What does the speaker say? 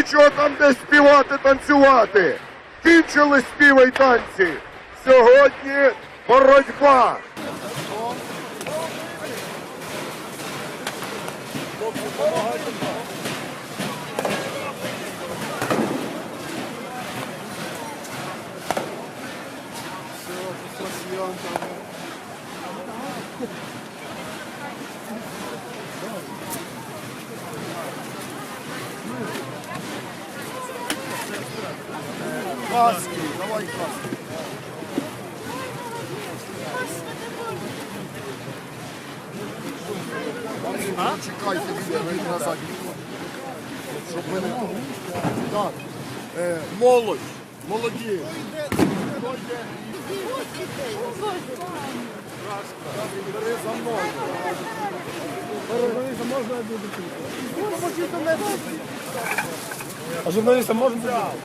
Нічого там де співати, танцювати. Кінчили співи й танці. Сьогодні боротьба. Каски, давай каски. Чекайте, відійдіть назад. Щоб ви не... Так. Молодь, молоді. Бери за мною. Журналістам можна буду? А журналістам можна?